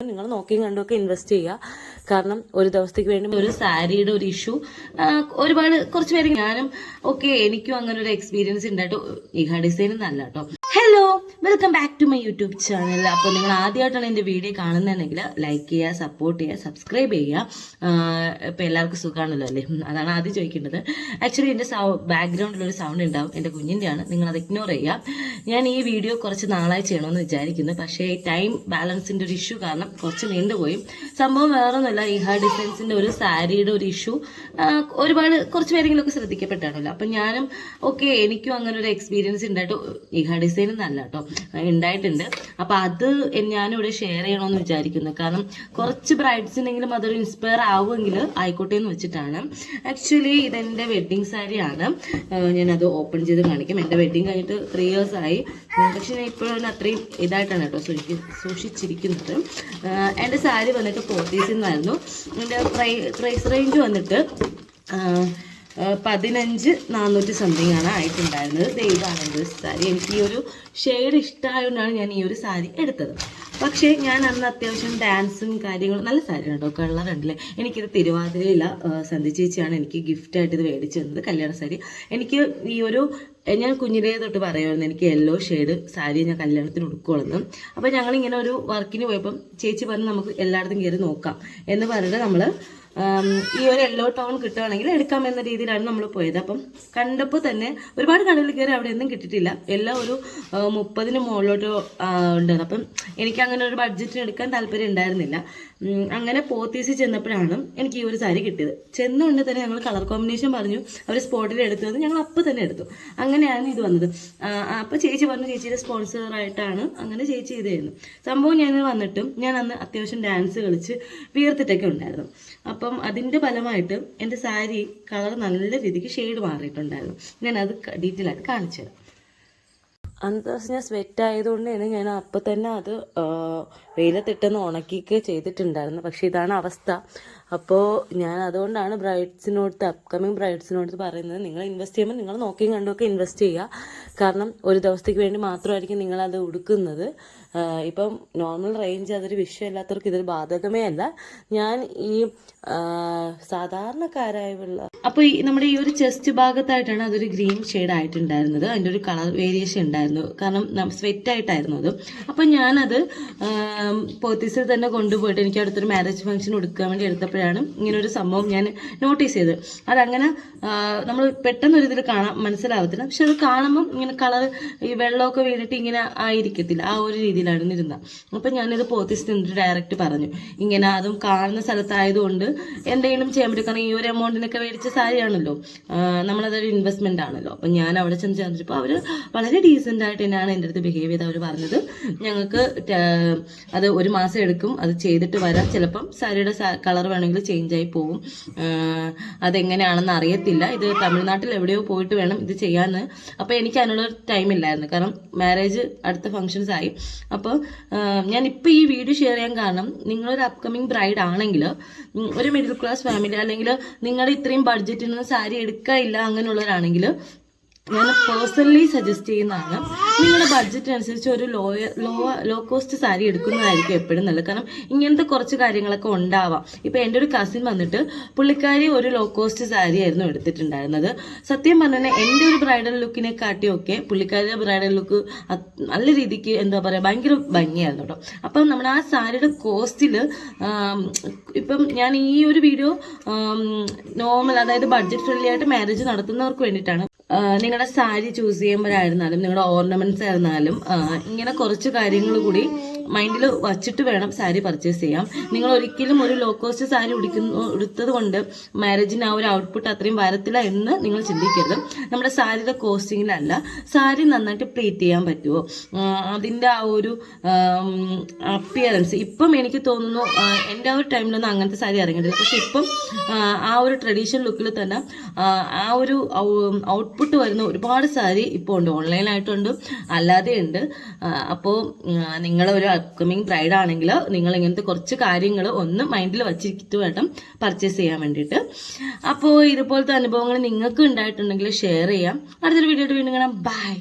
നിങ്ങൾ നോക്കിയും കണ്ടുമൊക്കെ ഇൻവെസ്റ്റ് ചെയ്യുക. കാരണം ഒരു ദിവസത്തേക്ക് വേണ്ടി ഒരു സാരിയുടെ ഒരു ഇഷ്യൂ ഒരുപാട് കുറച്ച് പേര് ഞാനും ഓക്കെ എനിക്കും അങ്ങനെ ഒരു എക്സ്പീരിയൻസ് ഉണ്ടായിട്ട് ഇഹ ഡിസൈൻ നല്ല കേട്ടോ welcome back to my YouTube channel അപ്പോൾ നിങ്ങൾ ആദ്യമായിട്ടാണ് എന്റെ വീഡിയോ കാണുന്നതെങ്കിൽ ലൈക്ക് ചെയ്യുക സപ്പോർട്ട് ചെയ്യുക സബ്സ്ക്രൈബ് ചെയ്യുക. ഇപ്പോൾ എല്ലാവർക്കും സുഖമാണല്ലോ അല്ലേ? അതാണ് ആദ്യം ചോദിക്കേണ്ടത്. ആക്ച്വലി എന്റെ സൗ ബാക്ക്ഗ്രൗണ്ടിലൊരു സൗണ്ട് ഉണ്ടാവും. എന്റെ കുഞ്ഞിന്റെയാണ്. നിങ്ങൾ അത് ഇഗ്നോർ ചെയ്യുക. ഞാൻ ഈ വീഡിയോ കുറച്ച് നാളായി ചെയ്യണമെന്ന് വിചാരിക്കുന്നു. പക്ഷേ ടൈം ബാലൻസിന്റെ ഒരു ഇഷ്യൂ കാരണം കുറച്ച് നീണ്ടുപോയി സംഭവം വേറൊന്നുമല്ല. ഈ ഹാ ഡിസൈൻസിന്റെ ഒരു സാരിയുടെ ഒരു ഇഷ്യൂ ഒരുപാട് കുറച്ച് പേരെങ്കിലുമൊക്കെ ശ്രദ്ധിക്കപ്പെട്ടാണല്ലോ. അപ്പം ഞാനും ഓക്കെ എനിക്കും അങ്ങനെ ഒരു എക്സ്പീരിയൻസ് ഉണ്ടായിട്ട് ഈ ഹാ ഡിസൈൻ എന്നല്ല കേട്ടോ ഉണ്ടായിട്ടുണ്ട് അപ്പം അത് ഞാനിവിടെ ഷെയർ ചെയ്യണമെന്ന് വിചാരിക്കുന്നു. കാരണം കുറച്ച് ബ്രൈഡ്സിനെങ്കിലും അതൊരു ഇൻസ്പയർ ആവുമെങ്കിൽ ആയിക്കോട്ടെ എന്ന് വെച്ചിട്ടാണ്. ആക്ച്വലി ഇതെന്റെ ഇതെന്റെ വെഡ്ഡിങ് സാരിയാണ് ഞാനത് ഓപ്പൺ ചെയ്ത് കാണിക്കും. എന്റെ വെഡ്ഡിങ് കഴിഞ്ഞിട്ട് ത്രീ ഇയേഴ്സ് ആയി. പക്ഷെ ഞാൻ ഇപ്പോഴും അത്രയും ഇതായിട്ടാണ് കേട്ടോ സൂക്ഷി സൂക്ഷിച്ചിരിക്കുന്നത്. എന്റെ സാരി വന്നിട്ട് പോത്തീസിൽ നിന്നായിരുന്നു എന്റെ പ്രൈ പ്രൈസ് റേഞ്ച് വന്നിട്ട് പതിനഞ്ച് നാനൂറ്റി സംതിങ് ആണ് ആയിട്ടുണ്ടായിരുന്നത്. ഇതാണ് സാരി എനിക്ക് ഈ ഒരു ഷെയ്ഡ് ഇഷ്ടമായതുകൊണ്ടാണ് ഞാൻ ഈ ഒരു സാരി എടുത്തത്. പക്ഷേ ഞാൻ അന്ന് അത്യാവശ്യം ഡാൻസും കാര്യങ്ങളും നല്ല സാരി കേട്ടോ. കളർ ഉണ്ടല്ലേ എനിക്കിത് തിരുവാതിരയില്ല സന്ധി ചേച്ചിയാണ് എനിക്ക് ഗിഫ്റ്റായിട്ട് ഇത് മേടിച്ചു തന്നത് കല്യാണ സാരി എനിക്ക് ഈ ഒരു ഞാൻ കുഞ്ഞിലേ തൊട്ട് പറയുമായിരുന്നു എനിക്ക് യെല്ലോ ഷെയ്ഡ് സാരി ഞാൻ കല്യാണത്തിന് ഉടുക്കുള്ളൂ അപ്പോൾ ഞങ്ങളിങ്ങനെ ഒരു വർക്കിന് പോയപ്പം ചേച്ചി പറഞ്ഞ് നമുക്ക് എല്ലായിടത്തും കയറി നോക്കാം. എന്ന് പറഞ്ഞിട്ട് നമ്മൾ ഈ ഒരു യെല്ലോ ടൗൺ കിട്ടുകയാണെങ്കിൽ എടുക്കാമെന്ന രീതിയിലാണ് നമ്മൾ പോയത്. അപ്പം കണ്ടപ്പോൾ തന്നെ ഒരുപാട് കടകളിൽ കയറി അവിടെ ഒന്നും കിട്ടിയിട്ടില്ല. എല്ലാം ഒരു മുപ്പതിന് മുകളിലോട്ട് ഉണ്ട് അപ്പം എനിക്ക് അങ്ങനെ ഒരു ബഡ്ജറ്റിന് എടുക്കാൻ താല്പര്യം ഉണ്ടായിരുന്നില്ല. അങ്ങനെ പോത്തീസിൽ ചെന്നപ്പോഴാണ് എനിക്ക് ഈ ഒരു സാരി കിട്ടിയത്. ചെന്നുകൊണ്ട് തന്നെ ഞങ്ങൾ കളർ കോമ്പിനേഷൻ പറഞ്ഞു അവർ സ്പോട്ടിൽ എടുത്തത് ഞങ്ങൾ അപ്പം തന്നെ എടുത്തു. അങ്ങനെയാണ് ഇത് വന്നത്. അപ്പോൾ ചേച്ചി പറഞ്ഞു ചേച്ചിയുടെ സ്പോൺസറായിട്ടാണ് അങ്ങനെ ചേച്ചി ഇത് ചെയ്യുന്നു സംഭവം ഞാൻ വന്നിട്ടും ഞാൻ അന്ന് അത്യാവശ്യം ഡാൻസ് കളിച്ച് വീർത്തിട്ടൊക്കെ ഉണ്ടായിരുന്നു. അപ്പം അതിന്റെ ഫലമായിട്ട് എന്റെ സാരി കളർ നല്ല രീതിക്ക് ഷെയ്ഡ് മാറിയിട്ടുണ്ടായിരുന്നു. ഞാൻ അത് ഡീറ്റെയിൽ ആയിട്ട് കാണിച്ചു തരാം. അന്നത്തെ ദിവസം ഞാൻ സ്വെറ്റ് ആയതുകൊണ്ട് തന്നെ ഞാൻ അപ്പം തന്നെ അത് വെയിലത്തിട്ടെന്ന് ഉണക്കിയൊക്കെ ചെയ്തിട്ടുണ്ടായിരുന്നു. പക്ഷെ ഇതാണ് അവസ്ഥ. അപ്പോൾ ഞാൻ അതുകൊണ്ടാണ് ബ്രൈഡ്സിനോട് അപ്കമിങ് ബ്രൈഡ്സിനോട് പറയുന്നത്. നിങ്ങൾ ഇൻവെസ്റ്റ് ചെയ്യുമ്പോൾ നിങ്ങൾ നോക്കിയും കണ്ടുമൊക്കെ ഇൻവെസ്റ്റ് ചെയ്യുക. കാരണം ഒരു ദിവസത്തേക്ക് വേണ്ടി മാത്രമായിരിക്കും നിങ്ങളത് ഉടുക്കുന്നത്. ഇപ്പം നോർമൽ റേഞ്ച് അതൊരു വിഷയമില്ലാത്തവർക്ക് ഇതൊരു ബാധകമേ അല്ല. ഞാൻ ഈ സാധാരണക്കാരായുള്ള അപ്പോൾ ഈ നമ്മുടെ ഈ ഒരു ചെസ്റ്റ് ഭാഗത്തായിട്ടാണ് അതൊരു ഗ്രീൻ ഷെയ്ഡ് ആയിട്ടുണ്ടായിരുന്നത്. അതിന്റെ ഒരു കളർ വേരിയേഷൻ ഉണ്ടായിരുന്നു. കാരണം സ്വെറ്റ് ആയിട്ടായിരുന്നു അത്. അപ്പോൾ ഞാനത് പോത്തീസിൽ തന്നെ കൊണ്ടുപോയിട്ട് എനിക്ക് അടുത്തൊരു മാരേജ് ഫംഗ്ഷൻ കൊടുക്കാൻ വേണ്ടി എടുത്തപ്പോഴാണ് ഇങ്ങനെ ഒരു സംഭവം ഞാൻ നോട്ടീസ് ചെയ്തത്. അതങ്ങനെ നമ്മൾ പെട്ടെന്ന് ഒരു ഇതിൽ കാണാൻ മനസ്സിലാവത്തില്ല. പക്ഷെ അത് കാണുമ്പം ഇങ്ങനെ കളർ ഈ വെള്ളമൊക്കെ വീണിട്ട് ഇങ്ങനെ ആയിരിക്കത്തില്ല. ആ ഒരു രീതിയിലാണ് ഇരുന്നത്. അപ്പോൾ ഞാനിത് പോത്തീസിൽ നിന്നിട്ട് ഡയറക്റ്റ് പറഞ്ഞു. ഇങ്ങനെ അതും കാണുന്ന സ്ഥലത്തായതുകൊണ്ട് എന്തെങ്കിലും ചെയ്യാൻ പറ്റും. കാരണം ഈ ഒരു എമൗണ്ടിനൊക്കെ മേടിച്ച സാരിയാണല്ലോ. ആ, നമ്മളതൊരു ഇൻവെസ്റ്റ്മെന്റ് ആണല്ലോ. അപ്പം ഞാൻ അവിടെ ചെന്ന് ചേർന്നപ്പോൾ അവർ വളരെ ഡീസന്റ് ആയിട്ട് തന്നെയാണ് എന്റെ അടുത്ത് ബിഹേവ് ചെയ്ത് അവർ പറഞ്ഞത്. ഞങ്ങൾക്ക് അത് ഒരു മാസം എടുക്കും. അത് ചെയ്തിട്ട് വരാം. ചിലപ്പം സാരിയുടെ കളർ വേണമെങ്കിൽ ചേഞ്ച് ആയി ആ, അതെങ്ങനെയാണെന്ന് അറിയത്തില്ല. ഇത് തമിഴ്നാട്ടിൽ എവിടെയോ പോയിട്ട് വേണം ഇത് ചെയ്യാന്ന്. അപ്പോൾ എനിക്ക് അതിനുള്ള ടൈം ഇല്ലായിരുന്നു. കാരണം മാരേജ് അടുത്ത ഫങ്ഷൻസ് ആയി. അപ്പോൾ ഞാൻ ഇപ്പോൾ ഈ വീഡിയോ ഷെയർ ചെയ്യാൻ കാരണം നിങ്ങളൊരു അപ്കമിങ് ബ്രൈഡ് ആണെങ്കിൽ ഒരു മിഡിൽ ക്ലാസ് ഫാമിലി അല്ലെങ്കിൽ നിങ്ങളുടെ ഇത്രയും ബഡ്ജറ്റിൽ നിന്ന് സാരി എടുക്കാനില്ല അങ്ങനെയുള്ളവരാണെങ്കിൽ ഞാൻ പേഴ്സണലി സജസ്റ്റ് ചെയ്യുന്നതാണ് നിങ്ങളുടെ ബഡ്ജറ്റ് അനുസരിച്ച് ഒരു low low low cost sari എടുക്കുന്നതായിരിക്കും എപ്പോഴും നല്ലത്. കാരണം ഇങ്ങനത്തെ കുറച്ച് കാര്യങ്ങളൊക്കെ ഉണ്ടാവാം. ഇപ്പം എന്റെ ഒരു കസിൻ വന്നിട്ട് പുള്ളിക്കാരി ഒരു ലോ കോസ്റ്റ് സാരി ആയിരുന്നു എടുത്തിട്ടുണ്ടായിരുന്നത്. സത്യം പറഞ്ഞാൽ എന്റെ ഒരു ബ്രൈഡൽ ലുക്കിനെ കാട്ടിയൊക്കെ പുള്ളിക്കാരിയുടെ ബ്രൈഡൽ ലുക്ക് നല്ല രീതിക്ക് എന്താ പറയുക ഭയങ്കര ഭംഗിയായിരുന്നു കേട്ടോ അപ്പം നമ്മുടെ ആ സാരിയുടെ കോസ്റ്റിൽ ഇപ്പം ഞാൻ ഈ ഒരു വീഡിയോ നോർമൽ അതായത് ബഡ്ജറ്റ് ഫ്രണ്ട്ലി ആയിട്ട് മാരേജ് നടത്തുന്നവർക്ക് വേണ്ടിയിട്ടാണ് നിങ്ങളുടെ സാരി ചൂസ് ചെയ്യുമ്പോഴായിരുന്നാലും നിങ്ങളുടെ ഓർണമെന്റ്സ് ആയിരുന്നാലും ഇങ്ങനെ കുറച്ച് കാര്യങ്ങൾ കൂടി മൈൻഡിൽ വച്ചിട്ട് വേണം സാരി പർച്ചേസ് ചെയ്യാം. നിങ്ങൾ ഒരിക്കലും ഒരു ലോ കോസ്റ്റ് സാരി ഉടിക്കുന്നു ഉടുത്തത് കൊണ്ട് മാരേജിന് ആ ഒരു ഔട്ട്പുട്ട് അത്രയും വരത്തില്ല എന്ന് നിങ്ങൾ ചിന്തിക്കരുത്. നമ്മുടെ സാരിയുടെ കോസ്റ്റിങ്ങിലല്ല സാരി നന്നായിട്ട് പ്ലേറ്റ് ചെയ്യാൻ പറ്റുമോ അതിന്റെ ആ ഒരു അപ്പിയറൻസ് ഇപ്പം എനിക്ക് തോന്നുന്നു എന്റെ ആ ഒരു ടൈമിലൊന്നും അങ്ങനത്തെ സാരി ഇറങ്ങിയിട്ടില്ല. പക്ഷെ ഇപ്പം ആ, ഒരു ട്രഡീഷണൽ ലുക്കിൽ തന്നെ ആ, ആ ഒരു ഔട്ട്പുട്ട് വരുന്ന ഒരുപാട് സാരി ഇപ്പോൾ ഉണ്ട്. ഓൺലൈനായിട്ടുണ്ട് അല്ലാതെ ഉണ്ട് അപ്പോൾ നിങ്ങൾ ഒരു അപ്കമിങ് ബ്രൈഡ് ആണെങ്കിൽ നിങ്ങൾ ഇങ്ങനത്തെ കുറച്ച് കാര്യങ്ങൾ ഒന്ന് മൈൻഡിൽ വച്ചിട്ട് വേണം പർച്ചേസ് ചെയ്യാൻ വേണ്ടിയിട്ട് അപ്പോൾ ഇതുപോലത്തെ അനുഭവങ്ങൾ നിങ്ങൾക്ക് ഉണ്ടായിട്ടുണ്ടെങ്കിൽ ഷെയർ ചെയ്യാം. അടുത്തൊരു വീഡിയോ വീണ്ടും കാണാം. ബൈ